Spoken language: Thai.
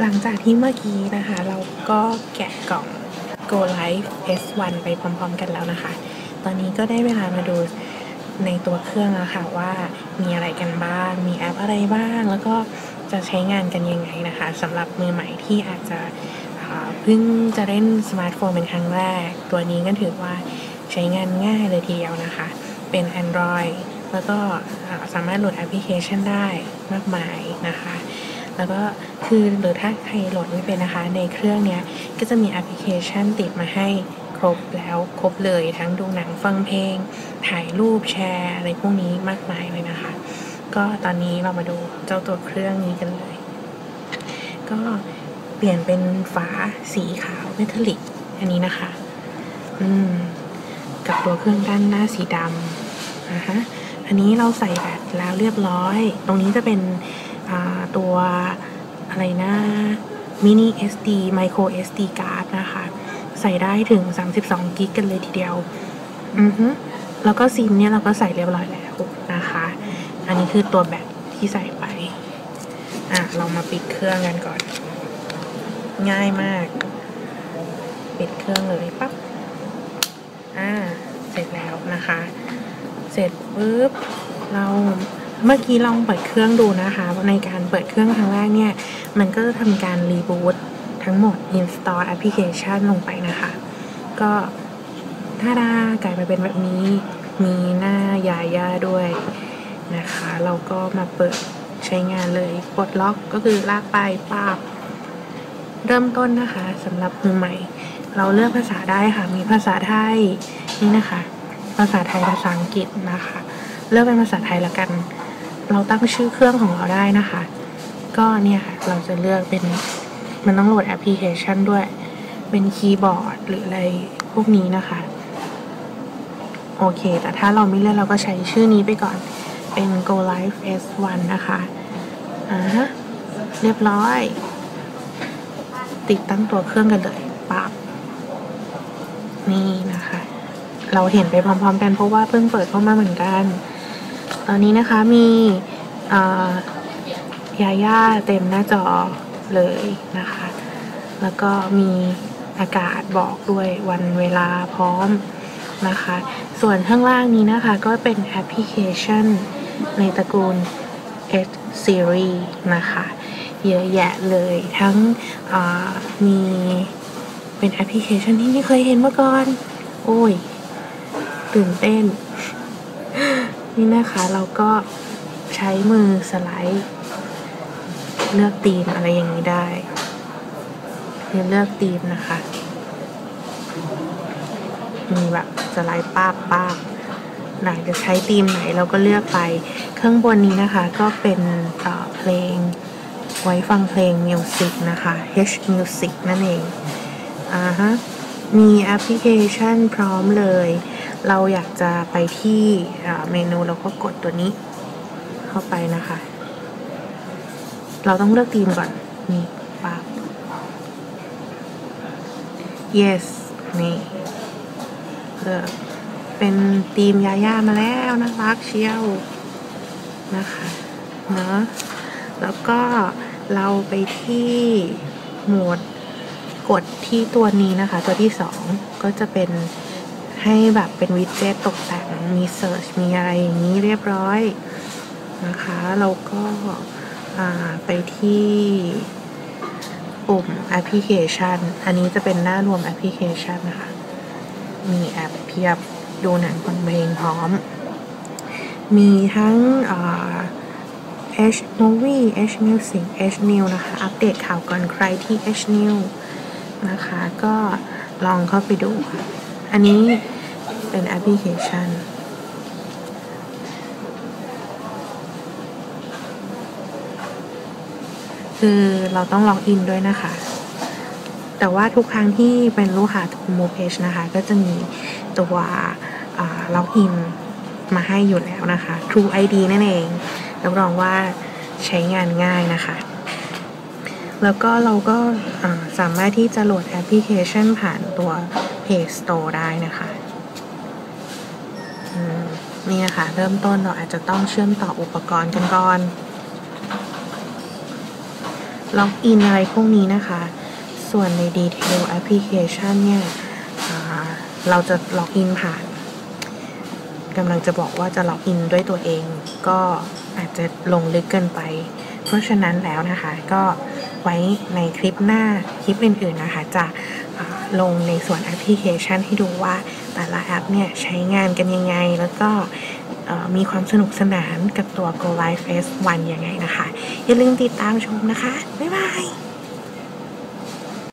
หลังจากที่เมื่อกี้นะคะ เราก็แกะกล่อง Go Live S1 ไปพร้อมๆกันแล้วนะคะ ตอนนี้ก็ได้เวลามาดูในตัวเครื่องแล้วค่ะว่ามีอะไรกันบ้าง มีแอปอะไรบ้าง แล้วก็จะใช้งานกันยังไงนะคะสำหรับมือใหม่ที่อาจจะเพิ่งจะเล่นสมาร์ทโฟนเป็นครั้งแรก ตัวนี้ก็ถือว่าใช้งานง่ายเลยทีเดียวนะคะ เป็น Android แล้วก็สามารถโหลดแอปพลิเคชันได้มากมายนะคะ แล้วก็คือหรือถ้าใครโหลดไม่เป็นนะคะ ในเครื่องเนี้ยก็จะมีแอปพลิเคชันติดมาให้ครบแล้วครบเลยทั้งดูหนังฟังเพลง ถ่ายรูปแชร์อะไรพวกนี้มากมายเลยนะคะ ก็ตอนนี้เรามาดูเจ้าตัวเครื่องนี้กันเลย ก็เปลี่ยนเป็นฝาสีขาวเมทัลลิกอันนี้นะคะ อืม กับตัวเครื่องด้านหน้าสีดำนะคะอันนี้เราใส่แบตแล้วเรียบร้อย ตรงนี้จะเป็น ตัวอะไรนะ mini SD micro SD card นะคะ ใส่ได้ถึง 32กิกกันเลยทีเดียว อือฮึแล้วก็ซิมเนี่ยเราก็ใส่เรียบร้อยแล้วนะคะ อันนี้คือตัวแบตที่ใส่ไป อะ เรามาปิดเครื่องกันก่อน ง่ายมาก ปิดเครื่องเลยปั๊บ อ่า เสร็จแล้วนะคะ เสร็จปุ๊บ เรา เมื่อกี้ลองเปิดเครื่องดูนะคะ ในการเปิดเครื่องครั้งแรกเนี่ย มันก็จะทำการรีบูตทั้งหมด install application ลงไปนะคะ ก็ถ้าดากลายมาเป็นแบบนี้ มีหน้ายาย่าด้วยนะคะ เราก็มาเปิดใช้งานเลยปลดล็อกก็คือลากไปปาบเริ่มต้นนะคะสำหรับมือใหม่ เราเลือกภาษาได้ค่ะ มีภาษาไทยนี่นะคะ ภาษาไทยภาษาอังกฤษนะคะ เลือกเป็นภาษาไทยละกัน เราตั้งชื่อเครื่องของเราได้นะคะ ก็เนี่ยค่ะเราจะเลือกเป็นมันต้องโหลดแอปพลิเคชันด้วย เป็นคีย์บอร์ดหรืออะไรพวกนี้นะคะ โอเค แต่ถ้าเราไม่เลือกเราก็ใช้ชื่อนี้ไปก่อนเป็น Go Live S1 นะคะอ่าเรียบร้อย ติดตั้งตัวเครื่องกันเลยปั๊บนี่นะคะ เราเห็นไปพร้อมๆกันเพราะว่าเพิ่งเปิดเข้ามาเหมือนกัน ตอนนี้นะคะมียาย่าเต็มหน้าจอเลยนะคะ แล้วก็มีอากาศบอกด้วยวันเวลาพร้อมนะคะ ส่วนข้างล่างนี้นะคะก็เป็นแอปพลิเคชันในตระกูล H Series นะคะ เยอะแยะเลยทั้งมีเป็นแอปพลิเคชันที่ไม่เคยเห็นมาก่อน โอ้ย ตื่นเต้น นี่นะคะเราก็ใช้มือสไลด์ เลือกตีมอะไรอย่างนี้ได้เลือกตีมนะคะ มีแบบสไลด์ป้าบป้าบหลังจะใช้ธีมไหนเราก็เลือกไปข้างบนนี้นะคะก็เป็นเพลงไว้ฟังเพลงมิวสิกนะคะ H Music นั่นเองอ่าฮะ มีแอปพลิเคชันพร้อมเลย เราอยากจะไปที่เมนูเราก็กดตัวนี้เข้าไปนะคะ เราต้องเลือกธีมก่อน นี่ปั๊บ yes นี่เลือกเป็นธีมยาย่ามาแล้วนะรักเชียวนะคะเนาะแล้วก็เราไปที่โหมดกดที่ตัวนี้นะคะ ตัวที่สองก็จะเป็น ให้แบบเป็นวิดเจ็ตตกแต่งมีเซิร์ชมีอะไรอย่างนี้เรียบร้อยนะคะเราก็ไปที่ปุ่มแอปพลิเคชัน อันนี้จะเป็นหน้ารวมแอปพลิเคชันนะคะ มีแอปเพียบดูหนังฟังเพลงพร้อม มีทั้ง H Movie H Music H New นะคะ อัปเดตข่าวก่อนใครที่ H New นะคะ ก็ลองเข้าไปดูอันนี้ เป็นแอปพลิเคชัน คือเราต้องล็อกอินด้วยนะคะ แต่ว่าทุกครั้งที่เป็นลูกค้า Move Page นะคะ ก็จะมีตัวล็อกอินมาให้อยู่แล้วนะคะ True ID นั่นเองรับรองว่าใช้งานง่ายนะคะ แล้วก็เราก็สามารถที่จะโหลดแอปพลิเคชันผ่านตัว Play Store ได้นะคะ นี่นะคะเริ่มต้นเราอาจจะต้องเชื่อมต่ออุปกรณ์กันก่อน ล็อกอินอะไรพวกนี้นะคะ ส่วนในดีเทลแอปพลิเคชันเนี่ยเราจะล็อกอินผ่านกำลังจะบอกว่าจะล็อกอินด้วยตัวเอง ก็อาจจะลงลึกเกินไป เพราะฉะนั้นแล้วนะคะ ก็ไว้ในคลิปหน้าคลิปอื่นๆนะคะ จะลงในส่วนแอปพลิเคชันให้ดูว่า แต่ละแอปเนี่ยใช้งานกันยังไง แล้วก็มีความสนุกสนานกับตัว Go Live S1 ยังไงนะคะ อย่าลืมติดตามชมนะคะ บ๊ายบาย